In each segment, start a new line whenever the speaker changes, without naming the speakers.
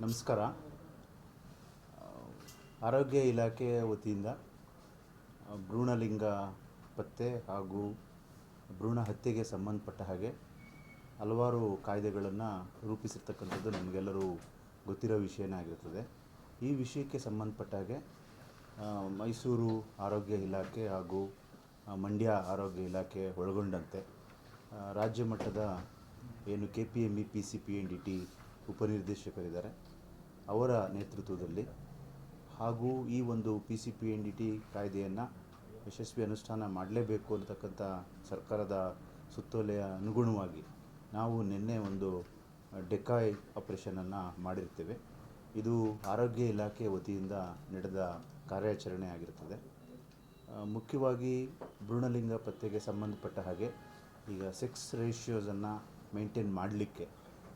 ನಮಸ್ಕಾರ. ಆರೋಗ್ಯ ಇಲಾಖೆ ವತಿಯಿಂದ ಭ್ರೂಣಲಿಂಗ ಪತ್ತೆ ಹಾಗೂ ಭ್ರೂಣ ಹತ್ಯೆಗೆ ಸಂಬಂಧಪಟ್ಟ ಹಾಗೆ ಹಲವಾರು ಕಾಯ್ದೆಗಳನ್ನು ರೂಪಿಸಿರ್ತಕ್ಕಂಥದ್ದು ನಮಗೆಲ್ಲರೂ ಗೊತ್ತಿರೋ ವಿಷಯನೇ ಆಗಿರ್ತದೆ. ಈ ವಿಷಯಕ್ಕೆ ಸಂಬಂಧಪಟ್ಟ ಹಾಗೆ ಮೈಸೂರು ಆರೋಗ್ಯ ಇಲಾಖೆ ಹಾಗೂ ಮಂಡ್ಯ ಆರೋಗ್ಯ ಇಲಾಖೆ ಒಳಗೊಂಡಂತೆ ರಾಜ್ಯ ಮಟ್ಟದ ಏನು K P M E P C P N D T ಉಪನಿರ್ದೇಶಕರಿದ್ದಾರೆ. ಅವರ ನೇತೃತ್ವದಲ್ಲಿ ಹಾಗೂ ಈ ಒಂದು P C P N D T ಕಾಯ್ದೆಯನ್ನು ಯಶಸ್ವಿ ಅನುಷ್ಠಾನ ಮಾಡಲೇಬೇಕು ಅಂತಕ್ಕಂಥ ಸರ್ಕಾರದ ಸುತ್ತೋಲೆಯ ಅನುಗುಣವಾಗಿ ನಾವು ನಿನ್ನೆ ಒಂದು ಡೆಕಾಯ್ ಆಪರೇಷನನ್ನು ಮಾಡಿರ್ತೇವೆ. ಇದು ಆರೋಗ್ಯ ಇಲಾಖೆ ವತಿಯಿಂದ ನಡೆದ ಕಾರ್ಯಾಚರಣೆ ಆಗಿರ್ತದೆ. ಮುಖ್ಯವಾಗಿ ಭ್ರೂಣಲಿಂಗ ಪತ್ತೆಗೆ ಸಂಬಂಧಪಟ್ಟ ಹಾಗೆ ಈಗ ಸೆಕ್ಸ್ ರೇಷಿಯೋಸನ್ನು ಮೇಂಟೈನ್ ಮಾಡಲಿಕ್ಕೆ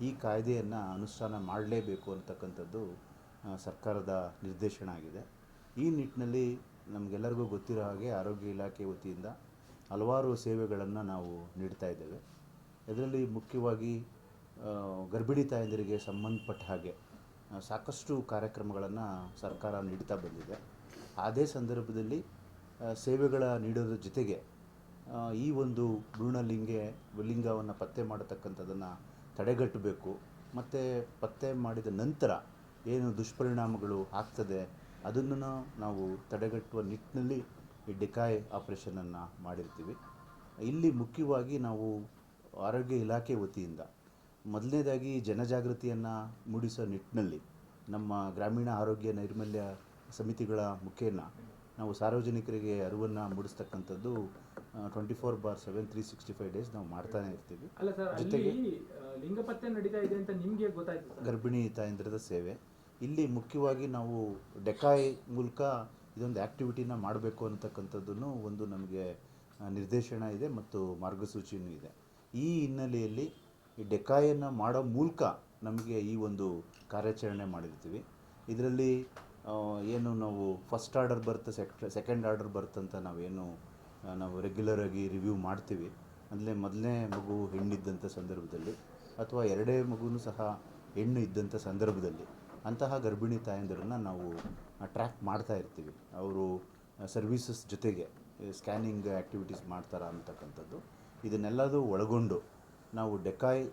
ಈ ಕಾಯ್ದೆಯನ್ನು ಅನುಷ್ಠಾನ ಮಾಡಲೇಬೇಕು ಅಂತಕ್ಕಂಥದ್ದು ಸರ್ಕಾರದ ನಿರ್ದೇಶನ ಆಗಿದೆ. ಈ ನಿಟ್ಟಿನಲ್ಲಿ ನಮಗೆಲ್ಲರಿಗೂ ಗೊತ್ತಿರೋ ಹಾಗೆ ಆರೋಗ್ಯ ಇಲಾಖೆ ವತಿಯಿಂದ ಹಲವಾರು ಸೇವೆಗಳನ್ನು ನಾವು ನೀಡ್ತಾ ಇದ್ದೇವೆ. ಇದರಲ್ಲಿ ಮುಖ್ಯವಾಗಿ ಗರ್ಭಿಣಿ ತಾಯಂದಿರಿಗೆ ಸಂಬಂಧಪಟ್ಟ ಹಾಗೆ ಸಾಕಷ್ಟು ಕಾರ್ಯಕ್ರಮಗಳನ್ನು ಸರ್ಕಾರ ನೀಡ್ತಾ ಬಂದಿದೆ. ಅದೇ ಸಂದರ್ಭದಲ್ಲಿ ಸೇವೆಗಳ ನೀಡೋದ್ರ ಜೊತೆಗೆ ಈ ಒಂದು ಭ್ರೂಣಲಿಂಗೆ ಲಿಂಗವನ್ನು ಪತ್ತೆ ಮಾಡತಕ್ಕಂಥದ್ದನ್ನು ತಡೆಗಟ್ಟಬೇಕು. ಮತ್ತು ಪತ್ತೆ ಮಾಡಿದ ನಂತರ ಏನು ದುಷ್ಪರಿಣಾಮಗಳು ಆಗ್ತದೆ ಅದನ್ನು ನಾವು ತಡೆಗಟ್ಟುವ ನಿಟ್ಟಿನಲ್ಲಿ ಈ ಡಿಕಾಯ್ ಆಪ್ರೇಷನನ್ನು ಮಾಡಿರ್ತೀವಿ. ಇಲ್ಲಿ ಮುಖ್ಯವಾಗಿ ನಾವು ಆರೋಗ್ಯ ಇಲಾಖೆ ವತಿಯಿಂದ ಮೊದಲನೇದಾಗಿ ಜನಜಾಗೃತಿಯನ್ನು ಮೂಡಿಸೋ ನಿಟ್ಟಿನಲ್ಲಿ ನಮ್ಮ ಗ್ರಾಮೀಣ ಆರೋಗ್ಯ ನೈರ್ಮಲ್ಯ ಸಮಿತಿಗಳ ಮುಖೇನ ನಾವು ಸಾರ್ವಜನಿಕರಿಗೆ ಅರಿವನ್ನು ಮೂಡಿಸ್ತಕ್ಕಂಥದ್ದು twenty four bar seven three sixty five days ನಾವು ಮಾಡ್ತಾನೆ ಇರ್ತೀವಿ. ಜೊತೆಗೆ
ಆ, ಲಿಂಗ ಪತ್ತೆ ನಡೀತಾ ಇದೆ ಅಂತ ನಿಮ್ಗೆ ಗೊತ್ತಾಯ್ತು
ಗರ್ಭಿಣಿ ತಾಯಂದ್ರದ ಸೇವೆ. ಇಲ್ಲಿ ಮುಖ್ಯವಾಗಿ ನಾವು ಡೆಕಾಯ್ ಮೂಲಕ ಇದೊಂದು ಆ್ಯಕ್ಟಿವಿಟಿನ ಮಾಡಬೇಕು ಅಂತಕ್ಕಂಥದ್ದನ್ನು ಒಂದು ನಮಗೆ ನಿರ್ದೇಶನ ಇದೆ ಮತ್ತು ಮಾರ್ಗಸೂಚಿಯೂ ಇದೆ. ಈ ಹಿನ್ನೆಲೆಯಲ್ಲಿ ಈ ಡೆಕಾಯನ್ನು ಮಾಡೋ ಮೂಲಕ ನಮಗೆ ಈ ಒಂದು ಕಾರ್ಯಾಚರಣೆ ಮಾಡಿರ್ತೀವಿ. ಇದರಲ್ಲಿ ಏನು ನಾವು ಫಸ್ಟ್ ಆರ್ಡರ್ ಬರುತ್ತೆ ಸೆಕ್ ಸೆಕೆಂಡ್ ಆರ್ಡರ್ ಬರ್ತಂತ ನಾವೇನು ನಾವು ರೆಗ್ಯುಲರಾಗಿ ರಿವ್ಯೂ ಮಾಡ್ತೀವಿ. ಅಂದರೆ ಮೊದಲನೇ ಮಗು ಹೆಣ್ಣಿದ್ದಂಥ ಸಂದರ್ಭದಲ್ಲಿ ಅಥವಾ ಎರಡೇ ಮಗುನೂ ಸಹ ಹೆಣ್ಣು ಇದ್ದಂಥ ಸಂದರ್ಭದಲ್ಲಿ ಅಂತಹ ಗರ್ಭಿಣಿ ತಾಯಂದಿರನ್ನು ನಾವು ಟ್ರ್ಯಾಕ್ ಮಾಡ್ತಾ ಇರ್ತೀವಿ. ಅವರು ಸರ್ವೀಸಸ್ ಜೊತೆಗೆ ಸ್ಕ್ಯಾನಿಂಗ್ ಆ್ಯಕ್ಟಿವಿಟೀಸ್ ಮಾಡ್ತಾರ ಅಂತಕ್ಕಂಥದ್ದು. ಇದನ್ನೆಲ್ಲದೂ ಒಳಗೊಂಡು ನಾವು ಡೆಕಾಯ್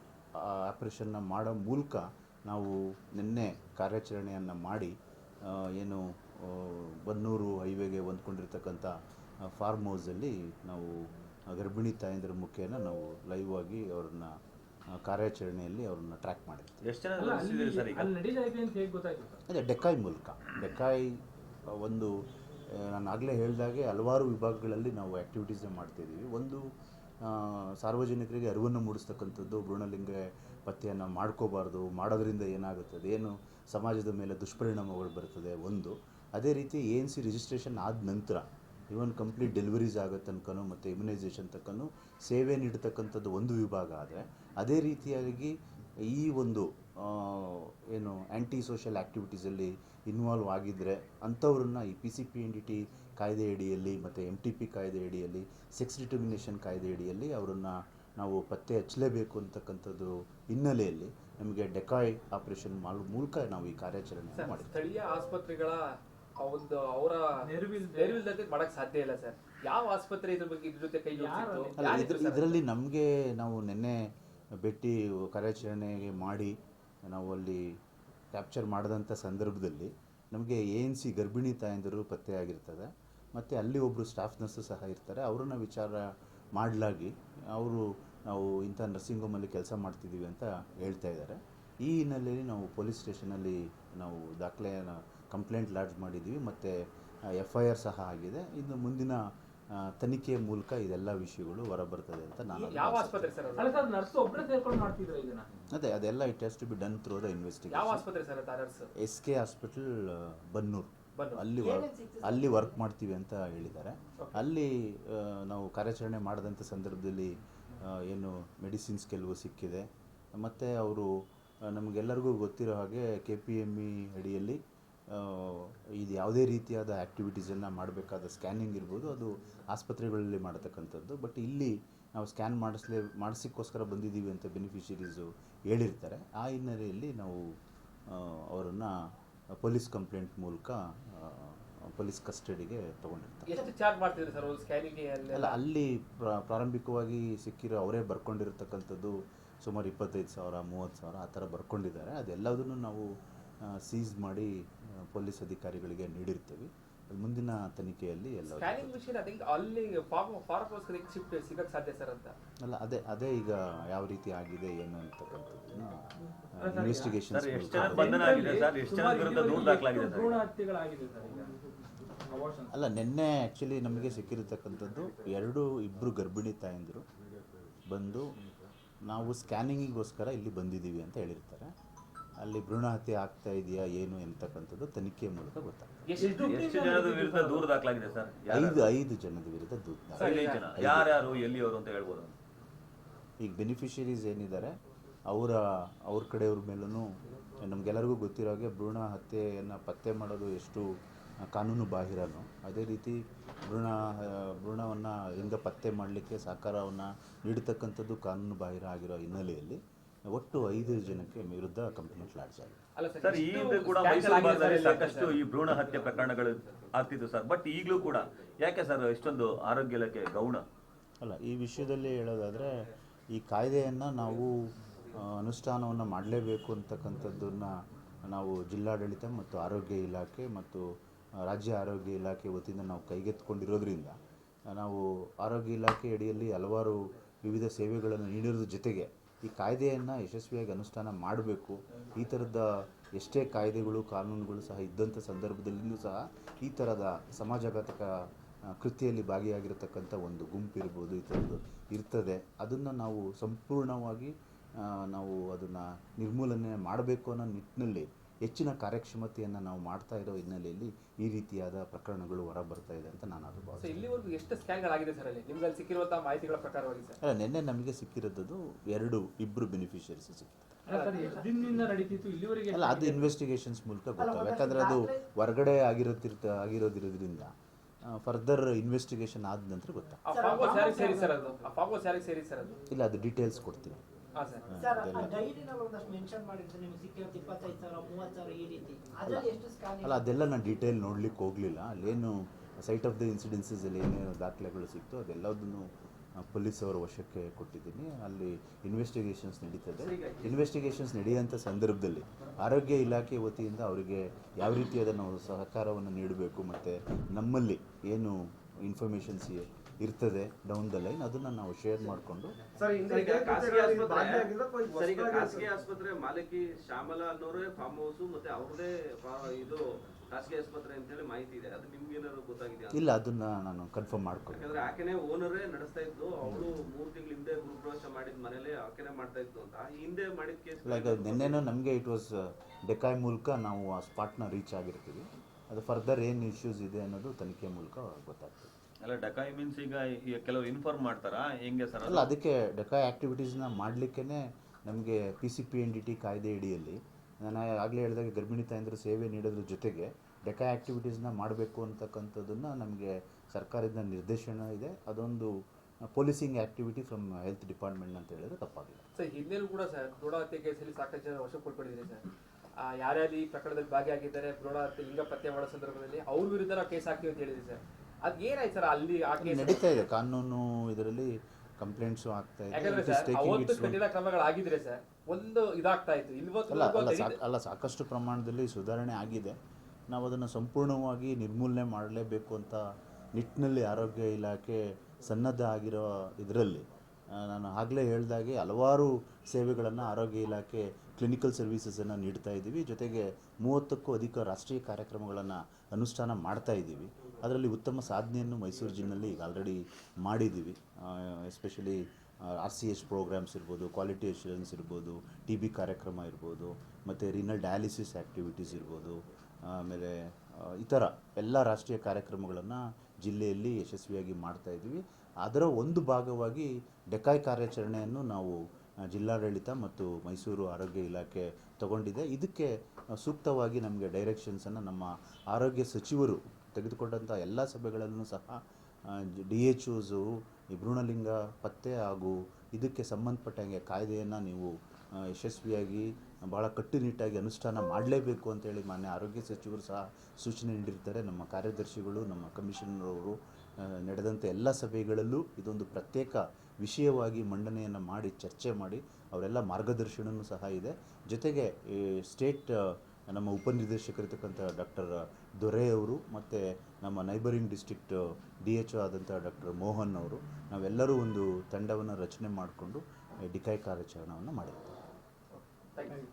ಆಪ್ರೇಷನ್ನ ಮಾಡೋ ಮೂಲಕ ನಾವು ನಿನ್ನೆ ಕಾರ್ಯಾಚರಣೆಯನ್ನು ಮಾಡಿ ಏನು ಬನ್ನೂರು ಹೈವೇಗೆ ಹೊಂದ್ಕೊಂಡಿರ್ತಕ್ಕಂಥ ಫಾರ್ಮ್ ಹೌಸಲ್ಲಿ ನಾವು ಗರ್ಭಿಣಿ ತಾಯಂದಿರ ಮುಖೇನ ನಾವು ಲೈವ್ ಆಗಿ ಅವ್ರನ್ನ ಕಾರ್ಯಾಚರಣೆಯಲ್ಲಿ ಅವ್ರನ್ನ ಟ್ರ್ಯಾಕ್ ಮಾಡಿರ್ತೀವಿ
ಎಷ್ಟು ಜನ
ಅಲ್ಲ ಅಲ್ಲಿ
ರಚಿಸಿದ್ದೀರಿ ಸರ್ ಈಗ?
ಅಲ್ಲಿ ನಡೀತಾ ಇದೆ ಅಂತ ಹೇಗೆ ಗೊತ್ತಾಯ್ತು ಸರ್?
ಅದೇ ಡೆಕಾಯ್ ಮೂಲಕ. ಡೆಕಾಯ್ ಒಂದು ನಾನು ಆಗಲೇ ಹೇಳಿದಾಗೆ ಹಲವಾರು ವಿಭಾಗಗಳಲ್ಲಿ ನಾವು ಆ್ಯಕ್ಟಿವಿಟೀಸ್ನ ಮಾಡ್ತಿದ್ದೀವಿ. ಒಂದು ಆ, ಸಾರ್ವಜನಿಕರಿಗೆ ಅರಿವನ್ನು ಮೂಡಿಸ್ತಕ್ಕಂಥದ್ದು ಭ್ರೂಣಲಿಂಗ ಪತ್ತೆಯನ್ನು ಮಾಡ್ಕೋಬಾರ್ದು ಮಾಡೋದ್ರಿಂದ ಏನಾಗುತ್ತದೆ ಏನು ಸಮಾಜದ ಮೇಲೆ ದುಷ್ಪರಿಣಾಮಗಳು ಬರ್ತದೆ ಒಂದು. ಅದೇ ರೀತಿ ಎ ಎನ್ ಸಿ ರಿಜಿಸ್ಟ್ರೇಷನ್ ಆದ ನಂತರ ಇವನ್ ಕಂಪ್ಲೀಟ್ ಡೆಲಿವರೀಸ್ ಆಗೋ ತನಕನೂ ಮತ್ತು ಇಮ್ಯುನೈಸೇಷನ್ ತನಕನೂ ಸೇವೆ ನೀಡತಕ್ಕಂಥದ್ದು ಒಂದು ವಿಭಾಗ ಆದರೆ ಅದೇ ರೀತಿಯಾಗಿ ಈ ಒಂದು ಏನು ಆ್ಯಂಟಿ ಸೋಷಿಯಲ್ ಆ್ಯಕ್ಟಿವಿಟೀಸಲ್ಲಿ ಇನ್ವಾಲ್ವ್ ಆಗಿದ್ದರೆ ಅಂಥವ್ರನ್ನ ಈ P C P N D T ಕಾಯ್ದೆ ಅಡಿಯಲ್ಲಿ ಮತ್ತು ಎಂ ಟಿ ಪಿ ಕಾಯ್ದೆ ಅಡಿಯಲ್ಲಿ ಸೆಕ್ಸ್ ಡಿಟರ್ಮಿನೇಷನ್ ಕಾಯ್ದೆ ಅಡಿಯಲ್ಲಿ ಅವರನ್ನು ನಾವು ಪತ್ತೆ ಹಚ್ಚಲೇಬೇಕು ಅಂತಕ್ಕಂಥದ್ದು ಹಿನ್ನೆಲೆಯಲ್ಲಿ ನಮಗೆ ಡೆಕಾಯ್ ಆಪರೇಷನ್ ಮಾಡೋ ಮೂಲಕ ನಾವು ಈ ಕಾರ್ಯಾಚರಣೆ ಮಾಡಿದ್ವಿ.
ಸ್ಥಳೀಯ ಆಸ್ಪತ್ರೆಗಳ ಆ ಒಂದು ಅವರ ನೆರವಿಲ್ಲದೆ ಮಾಡಕ್ ಸಾಧ್ಯ ಇಲ್ಲ ಸರ್. ಯಾವ ಆಸ್ಪತ್ರೆ ಇದ್ರ ಬಗ್ಗೆ ಇದ್ರ ಜೊತೆ ಕೈ?
ಇದರಲ್ಲಿ ನಮಗೆ ನಾವು ನಿನ್ನೆ ಭೇಟಿ ಕಾರ್ಯಾಚರಣೆಗೆ ಮಾಡಿ ನಾವು ಅಲ್ಲಿ ಕ್ಯಾಪ್ಚರ್ ಮಾಡಿದಂಥ ಸಂದರ್ಭದಲ್ಲಿ ನಮಗೆ ಎ ಎನ್ ಸಿ ಗರ್ಭಿಣಿ ತಾಯಂದಿರು ಪತ್ತೆಯಾಗಿರ್ತದೆ. ಮತ್ತು ಅಲ್ಲಿ ಒಬ್ಬರು ಸ್ಟಾಫ್ ನರ್ಸು ಸಹ ಇರ್ತಾರೆ. ಅವ್ರನ್ನ ವಿಚಾರ ಮಾಡಲಾಗಿ ಅವರು ನಾವು ಇಂಥ ನರ್ಸಿಂಗ್ ಹೋಮಲ್ಲಿ ಕೆಲಸ ಮಾಡ್ತಿದ್ದೀವಿ ಅಂತ ಹೇಳ್ತಾ ಇದ್ದಾರೆ. ಈ ಹಿನ್ನೆಲೆಯಲ್ಲಿ ನಾವು ಪೊಲೀಸ್ ಸ್ಟೇಷನಲ್ಲಿ ನಾವು ದಾಖಲೆಯನ್ನು ಕಂಪ್ಲೇಂಟ್ ಲಾಡ್ಜ್ ಮಾಡಿದ್ದೀವಿ. ಮತ್ತು ಎಫ್ ಐ ಆರ್ ಸಹ ಆಗಿದೆ. ಇನ್ನು ಮುಂದಿನ ತನಿಖೆಯ ಮೂಲಕ ಇದೆಲ್ಲ ವಿಷಯಗಳು ಹೊರಬರ್ತದೆ ಅಂತ ನಾನು
ಯಾವ ಆಸ್ಪತ್ರೆ ಸರ್ ಅದು?
ಅಲ್ಲ ಸರ್ ನರ್ಸ್ ಸೇರ್ಕೊಂಡು ಮಾಡ್ತಿದ್ರ ಇದನ್ನ?
ಅದೇ ಅದೆಲ್ಲ it has to be done through the
ಯಾವ
ಇನ್ವೆಸ್ಟಿಗೇಷನ್
ಆಸ್ಪತ್ರೆ ಸರ್ ಅದು
S K hospital Bannur.
Bannur.
ಅಲ್ಲಿ ವರ್ಕ್ ಅಲ್ಲಿ ವರ್ಕ್ ಮಾಡ್ತೀವಿ ಅಂತ ಹೇಳಿದ್ದಾರೆ. ಅಲ್ಲಿ ನಾವು ಕಾರ್ಯಾಚರಣೆ ಮಾಡಿದಂಥ ಸಂದರ್ಭದಲ್ಲಿ ಏನು ಮೆಡಿಸಿನ್ಸ್ ಕೆಲವು ಸಿಕ್ಕಿದೆ. ಮತ್ತು ಅವರು ನಮಗೆಲ್ಲರಿಗೂ ಗೊತ್ತಿರೋ ಹಾಗೆ ಕೆ ಪಿ ಎಂ ಇ ಅಡಿಯಲ್ಲಿ ಇದು ಯಾವುದೇ ರೀತಿಯಾದ ಆ್ಯಕ್ಟಿವಿಟೀಸನ್ನು ಮಾಡಬೇಕಾದ ಸ್ಕ್ಯಾನಿಂಗ್ ಇರ್ಬೋದು ಅದು ಆಸ್ಪತ್ರೆಗಳಲ್ಲಿ ಮಾಡತಕ್ಕಂಥದ್ದು. ಬಟ್ ಇಲ್ಲಿ ನಾವು ಸ್ಕ್ಯಾನ್ ಮಾಡಿಸ್ಲೇ ಮಾಡಿಸೋಕ್ಕೋಸ್ಕರ ಬಂದಿದ್ದೀವಿ ಅಂತ ಬೆನಿಫಿಷರೀಸು ಹೇಳಿರ್ತಾರೆ. ಆ ಹಿನ್ನೆಲೆಯಲ್ಲಿ ನಾವು ಅವರನ್ನು ಪೊಲೀಸ್ ಕಂಪ್ಲೇಂಟ್ ಮೂಲಕ ಪೊಲೀಸ್ ಕಸ್ಟಡಿಗೆ ತಗೊಂಡಿರ್ತಾರೆ.
ಎಷ್ಟು ಚಾರ್ಜ್ ಮಾಡ್ತಿದ್ರಿ ಸರ್ ಒಂದು ಸ್ಕ್ಯಾನಿಂಗ್
ಅಲ್ಲ? ಅಲ್ಲಿ ಪ್ರ- ಪ್ರಾರಂಭಿಕವಾಗಿ ಸಿಕ್ಕಿರೋ ಅವರೇ ಬರ್ಕೊಂಡಿರ್ತಕ್ಕಂಥದ್ದು ಸುಮಾರು ಇಪ್ಪತ್ತೈದು ಸಾವಿರ ಮೂವತ್ತು ಸಾವಿರ ಆ ಥರ ಬರ್ಕೊಂಡಿದ್ದಾರೆ. ಅದೆಲ್ಲದನ್ನು ನಾವು ಸೀಸ್ ಮಾಡಿ ಪೊಲೀಸ್ ಅಧಿಕಾರಿಗಳಿಗೆ ನೀಡಿರ್ತೀವಿ. ಮುಂದಿನ ತನಿಖೆಯಲ್ಲಿ ಎಲ್ಲ
ಸ್ಕ್ಯಾನಿಂಗ್ ಮಿಷಿನ್ ಅದಕ್ಕೆ ಅಲ್ಲಿ ಫಾರ್ಮ್ ಫಾರ್ಮ್ ಶಿಫ್ಟ್ ಸಿಗಕ್ಕೆ ಸಾಧ್ಯ ಸರ್ ಅಂತ?
ಅಲ್ಲ ಅದೇ ಅದೇ ಈಗ ಯಾವ ರೀತಿ ಆಗಿದೆ ಏನು ಅಂತಕ್ಕಂಥದ್ದನ್ನ
ಸರ್,
ಇನ್ವೆಸ್ಟಿಗೇಷನ್
ಸರ್, ಎಷ್ಟು ಜನ ಬಂಧನ ಆಗಿದೆ ಸರ್? ಎಷ್ಟು ಜನ ವಿರುದ್ಧ ದೂರು ದಾಖಲಾಗಿದೆ ಸರ್?
ಹತ್ಯೆಗಳಾಗಿದೆ ಸರ್.
ಅಲ್ಲ ನಿನ್ನೆ ಆ್ಯಕ್ಚುಲಿ ನಮಗೆ ಸಿಕ್ಕಿರತಕ್ಕಂಥದ್ದು ಎರಡು ಇಬ್ಬರು ಗರ್ಭಿಣಿ ತಾಯಂದಿರು ಬಂದು ನಾವು ಸ್ಕ್ಯಾನಿಂಗಿಗೋಸ್ಕರ ಇಲ್ಲಿ ಬಂದಿದ್ದೀವಿ ಅಂತ ಹೇಳಿರ್ತಾರೆ. ಅಲ್ಲಿ ಭ್ರೂಣ ಹತ್ಯೆ ಆಗ್ತಾ ಇದೆಯಾ ಏನು ಎಂತಕ್ಕಂಥದ್ದು ತನಿಖೆ ಮೂಲಕ ಗೊತ್ತಾಗುತ್ತೆ
ಎಷ್ಟು
ಎಷ್ಟು ಜನದ ವಿರುದ್ಧ ದೂರ ದಾಖಲಾಗಿದೆ ಸರ್?
ಐದು ಐದು ಜನದ ವಿರುದ್ಧ ದೂರ ದಾಖಲಾಗಿದೆ.
ಜನ. ಯಾರ್ಯಾರು ಎಲ್ಲಿಯವರು ಅಂತ ಹೇಳ್ಬೋದು.
ಈಗ ಬೆನಿಫಿಷರೀಸ್ ಏನಿದ್ದಾರೆ ಅವರ ಅವ್ರ ಕಡೆಯವ್ರ ಮೇಲೂ ನಮಗೆಲ್ಲರಿಗೂ ಗೊತ್ತಿರೋ ಹಾಗೆ ಭ್ರೂಣ ಹತ್ಯೆಯನ್ನು ಪತ್ತೆ ಮಾಡೋದು ಎಷ್ಟು ಆ, ಕಾನೂನು ಬಾಹಿರನೋ ಅದೇ ರೀತಿ ಭ್ರೂಣ ಭ್ರೂಣವನ್ನು ಲಿಂಗ ಪತ್ತೆ ಮಾಡಲಿಕ್ಕೆ ಸಹಕಾರವನ್ನು ನೀಡತಕ್ಕಂಥದ್ದು ಕಾನೂನು ಬಾಹಿರ ಆಗಿರೋ ಹಿನ್ನೆಲೆಯಲ್ಲಿ ಒಟ್ಟು ಐದು ಜನಕ್ಕೆ ವಿರುದ್ಧ ಕಂಪ್ಲೇಂಟ್ ಲಾಡ್ಜ್ ಆಗಿದೆ.
ಸರ್ ಈ ಹಿಂದೆ ಕೂಡ ಮೈಸೂರು ಭಾಗದಲ್ಲಿ ಸಾಕಷ್ಟು ಈ ಭ್ರೂಣ ಹತ್ಯೆ ಪ್ರಕರಣಗಳು ಆಗ್ತಿತ್ತು ಸರ್. ಬಟ್ ಈಗಲೂ ಕೂಡ ಯಾಕೆ ಸರ್ ಇಷ್ಟೊಂದು ಆರೋಗ್ಯ ಇಲಾಖೆ ಗೌಣ?
ಅಲ್ಲ ಈ ವಿಷಯದಲ್ಲಿ ಹೇಳೋದಾದರೆ ಈ ಕಾಯ್ದೆಯನ್ನು ನಾವು ಅನುಷ್ಠಾನವನ್ನು ಮಾಡಲೇಬೇಕು ಅಂತಕ್ಕಂಥದ್ದನ್ನ ನಾವು ಜಿಲ್ಲಾಡಳಿತ ಮತ್ತು ಆರೋಗ್ಯ ಇಲಾಖೆ ಮತ್ತು ರಾಜ್ಯ ಆರೋಗ್ಯ ಇಲಾಖೆ ವತಿಯಿಂದ ನಾವು ಕೈಗೆತ್ತಿಕೊಂಡಿರೋದ್ರಿಂದ ನಾವು ಆರೋಗ್ಯ ಇಲಾಖೆ ಅಡಿಯಲ್ಲಿ ಹಲವಾರು ವಿವಿಧ ಸೇವೆಗಳನ್ನು ನೀಡಿರೋದ್ರ ಜೊತೆಗೆ ಈ ಕಾಯ್ದೆಯನ್ನು ಯಶಸ್ವಿಯಾಗಿ ಅನುಷ್ಠಾನ ಮಾಡಬೇಕು. ಈ ಥರದ ಎಷ್ಟೇ ಕಾಯ್ದೆಗಳು, ಕಾನೂನುಗಳು ಸಹ ಇದ್ದಂಥ ಸಂದರ್ಭದಲ್ಲಿಯೂ ಸಹ ಈ ಥರದ ಸಮಾಜಘಾತಕ ಕೃತಿಯಲ್ಲಿ ಭಾಗಿಯಾಗಿರತಕ್ಕಂಥ ಒಂದು ಗುಂಪು ಇರ್ಬೋದು ಈ ಥರದ್ದು ಇರ್ತದೆ. ಅದನ್ನು ನಾವು ಸಂಪೂರ್ಣವಾಗಿ ನಾವು ಅದನ್ನು ನಿರ್ಮೂಲನೆ ಮಾಡಬೇಕು ಅನ್ನೋ ನಿಟ್ಟಿನಲ್ಲಿ ಹೆಚ್ಚಿನ ಕಾರ್ಯಕ್ಷಮತೆಯನ್ನು ನಾವು ಮಾಡ್ತಾ ಇರೋ ಹಿನ್ನೆಲೆಯಲ್ಲಿ ಈ ರೀತಿಯಾದ ಪ್ರಕರಣಗಳು ಹೊರ ಬರ್ತಾ ಇದೆ ಅಂತ ನಾನು ಅದು ಭಾವಿಸ್ತೀನಿ
ಇಲ್ಲಿವರೆಗೂ ಎಷ್ಟು ಸ್ಕ್ಯಾನ್ಗಳಾಗಿದೆ ಸರ್ ಅಲ್ಲಿ ನಿಮ್ಗೆ ಅಲ್ಲಿ ಸಿಕ್ಕಿರುವಂತಹ ಮಾಹಿತಿಗಳ ಪ್ರಕಾರವಾಗಿ ಸರ್
ಅಲ್ಲ ನಿನ್ನೆ ನಮಗೆ ಸಿಕ್ಕಿರೋದು ಎರಡು ಇಬ್ಬರು ಬೆನಿಫಿಷಿಯರಿಸ್ ಸಿಕ್ಕಿದೆ
ಅಲ್ಲ ಸರ್ ದಿನದಿಂದ ನಡೀತಿತ್ತು ಇಲ್ಲಿವರೆಗೆ
ಅಲ್ಲ ಅದು ಇನ್ವೆಸ್ಟಿಗೇಷನ್ಸ್ ಮೂಲಕ ಗೊತ್ತಾಗ ಯಾಕಂದರೆ ಅದು ಹೊರಗಡೆ ಆಗಿರೋತಿರ್ತ ಆಗಿರೋದಿರೋದ್ರಿಂದ ಫರ್ದರ್ ಇನ್ವೆಸ್ಟಿಗೇಷನ್ ಆದ ನಂತರ ಗೊತ್ತಾಗ ಇಲ್ಲ ಅದು ಡೀಟೇಲ್ಸ್ ಕೊಡ್ತೀನಿ
ಸರ್
ಸರ್
ಅದೆಲ್ಲ.
ಡೈರಿನಲ್ಲಿ ಒಂದಷ್ಟು ಮೆನ್ಷನ್ ಮಾಡಿದ್ರೆ ನಿಮ್ಗೆ ಸಿಕ್ಕಿರೋದು ಇಪ್ಪತ್ತೈದು ಸಾವಿರ ಮೂವತ್ತು ಸಾವಿರ ಈ ರೀತಿ. ಅದರಲ್ಲಿ ಎಷ್ಟು ಸ್ಕ್ಯಾನ್
ಅಲ್ಲ ಅದೆಲ್ಲ ನಾನು ಡೀಟೇಲ್ ನೋಡ್ಲಿಕ್ಕೆ ಹೋಗಲಿಲ್ಲ. ಅಲ್ಲೇನು ಸೈಟ್ ಆಫ್ ದ ಇನ್ಸಿಡೆನ್ಸಸಲ್ಲಿ ಏನೇನು ದಾಖಲೆಗಳು ಸಿಕ್ತು ಅದೆಲ್ಲದನ್ನು ಪೊಲೀಸ್ ಅವರ ವಶಕ್ಕೆ ಕೊಟ್ಟಿದ್ದೀನಿ. ಅಲ್ಲಿ ಇನ್ವೆಸ್ಟಿಗೇಷನ್ಸ್ ನಡೀತದೆ. ಇನ್ವೆಸ್ಟಿಗೇಷನ್ಸ್ ನಡೆಯುವಂಥ ಸಂದರ್ಭದಲ್ಲಿ ಆರೋಗ್ಯ ಇಲಾಖೆ ವತಿಯಿಂದ ಅವರಿಗೆ ಯಾವ ರೀತಿಯಾದ ನಾವು ಸಹಕಾರವನ್ನು ನೀಡಬೇಕು ಮತ್ತು ನಮ್ಮಲ್ಲಿ ಏನು ಇನ್ಫಾರ್ಮೇಷನ್ಸ್ ಇರ್ತದೆ ಡೌನ್ ದ ಲೈನ್ ಅದನ್ನ ನಾವು ಶೇರ್ ಮಾಡಿಕೊಂಡು.
ಸರ್
ಈಗ ಖಾಸಗಿ ಆಸ್ಪತ್ರೆ ಸರ್ ಈಗ ಖಾಸಗಿ ಆಸ್ಪತ್ರೆ ಮಾಲಕಿ ಶ್ಯಾಮಲಾ ಅನ್ನೋರೇ ಫಾರ್ಮ್ ಹೌಸ್ ಮತ್ತೆ ಅವ್ರದೇ ಫಾ- ಇದು ಖಾಸಗಿ ಆಸ್ಪತ್ರೆ ಅಂತ ಹೇಳಿ ಮಾಹಿತಿ ಇದೆ. ಅದು ನಿಮ್ಗೆ ಏನಾದ್ರು ಗೊತ್ತಾಗಿದೆಯಾ?
ಇಲ್ಲ ಅದನ್ನ ನಾನು ಕನ್ಫರ್ಮ್ ಮಾಡ್ಕೊಂಡು
ಯಾಕಂದ್ರೆ ಆಕೆನೇ ಓನರೇ ನಡೆಸ್ತಾ ಇದ್ದು ಅವಳು ಮೂರು ತಿಂಗಳ ಹಿಂದೆ ಗೃಹಪ್ರವೇಶ ಮಾಡಿದ ಮನೇಲೆ ಆಕೆನೇ ಮಾಡ್ತಾ ಇದ್ದು ಅಂತ. ಈ ಹಿಂದೆ ಮಾಡಿದ ಕೇಸ್
ಲೈಕ್ ನಿನ್ನೆನೂ ನಮಗೆ ಇಟ್ ವಾಸ್ ಡೆಕಾಯ್ ಮೂಲಕ ನಾವು ಆ ಸ್ಪಾಟ್ನ ರೀಚ್ ಆಗಿರ್ತೀವಿ. ಅದು ಫರ್ದರ್ ಏನು ಇಶ್ಯೂಸ್ ಇದೆ ಅನ್ನೋದು ತನಿಖೆ ಮೂಲಕ ಗೊತ್ತಾಗ್ತದೆ.
ಅಲ್ಲ ಡಕಾಯಿ ಮೀನ್ಸ್ ಈಗ ಈಗ ಕೆಲವರು ಇನ್ಫಾರ್ಮ್ ಮಾಡ್ತಾರಾ? ಹೆಂಗೆ ಸರ್
ಅಲ್ಲ ಅದಕ್ಕೆ ಡೆಕಾಯ್ ಆ್ಯಕ್ಟಿವಿಟೀಸ್ನ ಮಾಡಲಿಕ್ಕೇ ನಮಗೆ P C P N D T ಕಾಯ್ದೆ ಅಡಿಯಲ್ಲಿ ನಾನು ಆಗಲೇ ಹೇಳಿದಾಗ ಗರ್ಭಿಣಿ ತಾಯಂದಿರು ಸೇವೆ ನೀಡೋದ್ರ ಜೊತೆಗೆ ಡೆಕಾಯ್ ಆ್ಯಕ್ಟಿವಿಟೀಸ್ನ ಮಾಡಬೇಕು ಅಂತಕ್ಕಂಥದ್ದನ್ನು ನಮಗೆ ಸರ್ಕಾರದಿಂದ ನಿರ್ದೇಶನ ಇದೆ. ಅದೊಂದು policing activity from health department ಅಂತ ಹೇಳಿದ್ರೆ ತಪ್ಪಾಗಿಲ್ಲ.
ಸರ್ ಹಿಂದೆಲೂ ಕೂಡ ಸರ್ ಭ್ರೂಣ ಹತ್ಯೆ ಕೇಸಲ್ಲಿ ಸಾಕಷ್ಟು ಜನ ವಶಪಡಿಕೊಂಡಿದ್ದೀರಿ ಸರ್. ಆ, ಯಾರ್ಯಾರು ಈ ಪ್ರಕರಣದಲ್ಲಿ ಭಾಗಿಯಾಗಿದ್ದಾರೆ ಭ್ರೂಣ ಹತ್ಯೆ ಲಿಂಗ ಪತ್ತೆ ಮಾಡೋ ಸಂದರ್ಭದಲ್ಲಿ ಅವ್ರ ವಿರುದ್ಧ ನಾವು ಕೇಸ್ ಹಾಕ್ತೀವಿ ಅಂತ ಹೇಳಿದ್ರಿ ಸರ್. ಅದ್ ಏನಾಯ್ತು ಸರ್ ಅಲ್ಲಿ ಆ
ನಡೀತಾ ಇದೆ. ಕಾನೂನು ಇದರಲ್ಲಿ ಕಂಪ್ಲೇಂಟ್ಸು ಆಗ್ತಾ ಇದೆ.
ಯಾಕಂದ್ರೆ
It is
ಸರ್
taking
ಅವತ್ತು
its own-
ಕಠಿಣ ಕ್ರಮಗಳಾಗಿದ್ರೆ ಸರ್ ಒಂದು ಇದಾಗ್ತಾ ಇತ್ತು.
ಅಲ್ಲ ಅಲ್ಲ ಸಾಕ್ ಅಲ್ಲ ಸಾಕಷ್ಟು ಪ್ರಮಾಣದಲ್ಲಿ ಸುಧಾರಣೆ ಆಗಿದೆ. ನಾವು ಅದನ್ನು ಸಂಪೂರ್ಣವಾಗಿ ನಿರ್ಮೂಲನೆ ಮಾಡಲೇಬೇಕು ಅಂತ ನಿಟ್ಟಿನಲ್ಲಿ ಆರೋಗ್ಯ ಇಲಾಖೆ ಸನ್ನದ್ಧ ಆಗಿರೋ ಇದರಲ್ಲಿ. ನಾನು ಆಗಲೇ ಹೇಳ್ದಾಗೆ ಹಲವಾರು ಸೇವೆಗಳನ್ನು ಆರೋಗ್ಯ ಇಲಾಖೆ ಕ್ಲಿನಿಕಲ್ ಸರ್ವೀಸಸನ್ನು ನೀಡ್ತಾ ಇದ್ದೀವಿ. ಜೊತೆಗೆ ಮೂವತ್ತಕ್ಕೂ ಅಧಿಕ ರಾಷ್ಟ್ರೀಯ ಕಾರ್ಯಕ್ರಮಗಳನ್ನು ಅನುಷ್ಠಾನ ಮಾಡ್ತಾ ಇದ್ದೀವಿ. ಅದರಲ್ಲಿ ಉತ್ತಮ ಸಾಧನೆಯನ್ನು ಮೈಸೂರು ಜಿಲ್ಲೆಯಲ್ಲಿ ಈಗ ಆಲ್ರೆಡಿ ಮಾಡಿದ್ದೀವಿ. Especially R C H programs ಇರ್ಬೋದು ಕ್ವಾಲಿಟಿ ಅಶ್ಯೂರೆನ್ಸ್ ಇರ್ಬೋದು ಟಿ ಬಿ ಕಾರ್ಯಕ್ರಮ ಇರ್ಬೋದು, ಮತ್ತು ರಿನಲ್ ಡಯಾಲಿಸಿಸ್ ಆ್ಯಕ್ಟಿವಿಟೀಸ್ ಇರ್ಬೋದು, ಆಮೇಲೆ ಇತರ ಎಲ್ಲ ರಾಷ್ಟ್ರೀಯ ಕಾರ್ಯಕ್ರಮಗಳನ್ನು ಜಿಲ್ಲೆಯಲ್ಲಿ ಯಶಸ್ವಿಯಾಗಿ ಮಾಡ್ತಾ ಇದ್ದೀವಿ. ಅದರ ಒಂದು ಭಾಗವಾಗಿ ಡೆಕಾಯ್ ಕಾರ್ಯಾಚರಣೆಯನ್ನು ನಾವು ಜಿಲ್ಲಾಡಳಿತ ಮತ್ತು ಮೈಸೂರು ಆರೋಗ್ಯ ಇಲಾಖೆ ತಗೊಂಡಿದೆ. ಇದಕ್ಕೆ ಸೂಕ್ತವಾಗಿ ನಮಗೆ ಡೈರೆಕ್ಷನ್ಸನ್ನು ನಮ್ಮ ಆರೋಗ್ಯ ಸಚಿವರು ತೆಗೆದುಕೊಂಡಂಥ ಎಲ್ಲ ಸಭೆಗಳಲ್ಲೂ ಸಹ ಡಿ ಎಚ್ ಓಸು ಭ್ರೂಣಲಿಂಗ ಪತ್ತೆ ಹಾಗೂ ಇದಕ್ಕೆ ಸಂಬಂಧಪಟ್ಟಂಗೆ ಕಾಯ್ದೆಯನ್ನು ನೀವು ಯಶಸ್ವಿಯಾಗಿ ಭಾಳ ಕಟ್ಟುನಿಟ್ಟಾಗಿ ಅನುಷ್ಠಾನ ಮಾಡಲೇಬೇಕು ಅಂತೇಳಿ ಮಾನ್ಯ ಆರೋಗ್ಯ ಸಚಿವರು ಸಹ ಸೂಚನೆ ನೀಡಿರ್ತಾರೆ. ನಮ್ಮ ಕಾರ್ಯದರ್ಶಿಗಳು, ನಮ್ಮ ಕಮಿಷನರವರು ಅವರು ನಡೆದಂಥ ಎಲ್ಲ ಸಭೆಗಳಲ್ಲೂ ಇದೊಂದು ಪ್ರತ್ಯೇಕ ವಿಷಯವಾಗಿ ಮಂಡನೆಯನ್ನು ಮಾಡಿ, ಚರ್ಚೆ ಮಾಡಿ ಅವರೆಲ್ಲ ಮಾರ್ಗದರ್ಶನವೂ ಸಹ ಇದೆ. ಜೊತೆಗೆ ಈ ಸ್ಟೇಟ್ ನಮ್ಮ ಉಪನಿರ್ದೇಶಕರಿರ್ತಕ್ಕಂಥ ಡಾಕ್ಟರ್ ದೊರೆ ಅವರು ಮತ್ತು ನಮ್ಮ neighbouring district D H O ಆದಂಥ ಡಾಕ್ಟರ್ ಮೋಹನ್ ಅವರು ನಾವೆಲ್ಲರೂ ಒಂದು ತಂಡವನ್ನು ರಚನೆ ಮಾಡಿಕೊಂಡು ಡಿಕಾಯ್ ಕಾರ್ಯಾಚರಣೆಯನ್ನು
ಯು.